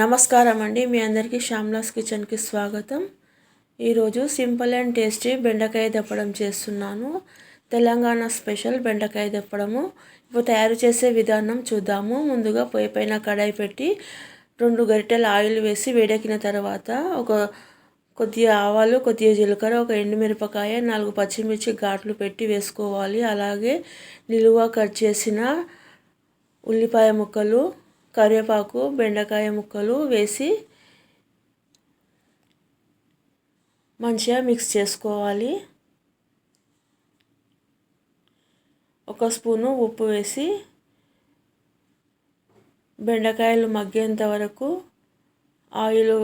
నమస్కారం అండి మీ అందరికీ శ్యామ్లాస్ కిచెన్కి స్వాగతం. ఈరోజు సింపుల్ అండ్ టేస్టీ బెండకాయ దప్పడం చేస్తున్నాను. తెలంగాణ స్పెషల్ బెండకాయ దప్పడము. ఇప్పుడు తయారు చేసే విధానం చూద్దాము. ముందుగా పొయ్యి పైన కడాయి పెట్టి రెండు గరిటెల ఆయిల్ వేసి వేడెక్కిన తర్వాత ఒక కొద్దిగా ఆవాలు కొద్దిగా జీలకర్ర ఒక ఎండుమిరపకాయ నాలుగు పచ్చిమిర్చి ఘాట్లు పెట్టి వేసుకోవాలి. అలాగే నిలువ కట్ చేసిన ఉల్లిపాయ ముక్కలు కరివేపాకు బెండకాయ ముక్కలు వేసి మంచిగా మిక్స్ చేసుకోవాలి. ఒక స్పూను ఉప్పు వేసి బెండకాయలు మగ్గేంత వరకు ఆయిల్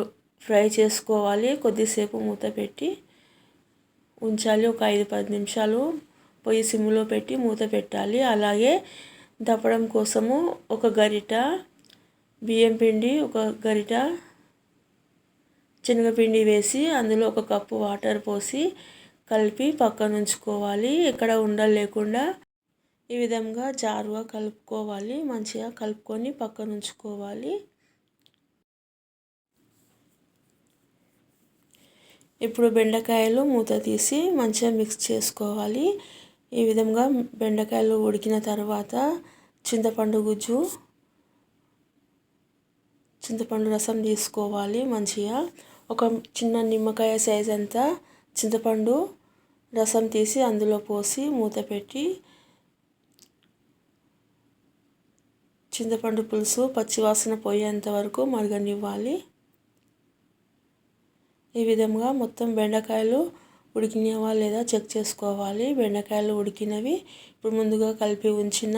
ఫ్రై చేసుకోవాలి. కొద్దిసేపు మూత పెట్టి ఉంచాలి. ఒక ఐదు పది నిమిషాలు పొయ్యి సిమ్లో పెట్టి మూత పెట్టాలి. అలాగే దప్పడం కోసము ఒక గరిట బియ్యం పిండి ఒక గరిట శనగపిండి వేసి అందులో ఒక కప్పు వాటర్ పోసి కలిపి పక్కన ఉంచుకోవాలి. ఎక్కడ ఉండలు లేకుండా ఈ విధంగా జారుగా కలుపుకోవాలి. మంచిగా కలుపుకొని పక్కన ఉంచుకోవాలి. ఇప్పుడు బెండకాయలు మూత తీసి మంచిగా మిక్స్ చేసుకోవాలి. ఈ విధంగా బెండకాయలు ఉడికిన తర్వాత చింతపండు గుజ్జు చింతపండు రసం తీసుకోవాలి మంచిగా. ఒక చిన్న నిమ్మకాయ సైజ్ అంతా చింతపండు రసం తీసి అందులో పోసి మూత పెట్టి చింతపండు పులుసు పచ్చివాసన పోయేంత వరకు మరగనివ్వాలి. ఈ విధంగా మొత్తం బెండకాయలు ఉడికినవా లేదా చెక్ చేసుకోవాలి. బెండకాయలు ఉడికినవి. ఇప్పుడు ముందుగా కలిపి ఉంచిన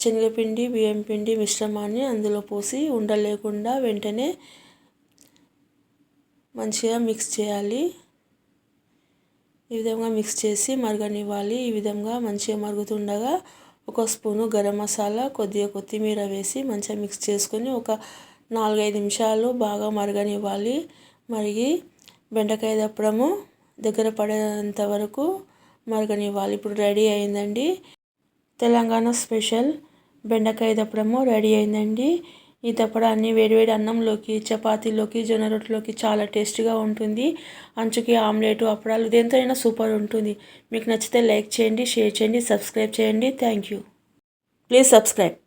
శనగపిండి బియ్యం పిండి మిశ్రమాన్ని అందులో పోసి ఉండలేకుండా వెంటనే మంచిగా మిక్స్ చేయాలి. ఈ విధంగా మిక్స్ చేసి మరగనివ్వాలి. ఈ విధంగా మంచిగా మరుగుతుండగా ఒక స్పూను గరం మసాలా కొద్దిగా కొత్తిమీర వేసి మంచిగా మిక్స్ చేసుకొని ఒక నాలుగైదు నిమిషాలు బాగా మరగనివ్వాలి. మరిగి బెండకాయ దప్పడము దగ్గర పడేంత వరకు మరగనివ్వాలి. ఇప్పుడు రెడీ అయిందండి. తెలంగాణ స్పెషల్ బెండకాయ దప్పడము రెడీ అయిందండి. ఈ దప్పడాన్ని వేడివేడి అన్నంలోకి చపాతీలోకి జొన్న రొట్టెలోకి చాలా టేస్టీగా ఉంటుంది. అంచుకి ఆమ్లెట్ అప్పడాలు దేంతోనైనా సూపర్ ఉంటుంది. మీకు నచ్చితే లైక్ చేయండి షేర్ చేయండి సబ్స్క్రైబ్ చేయండి. Thank you. Please subscribe.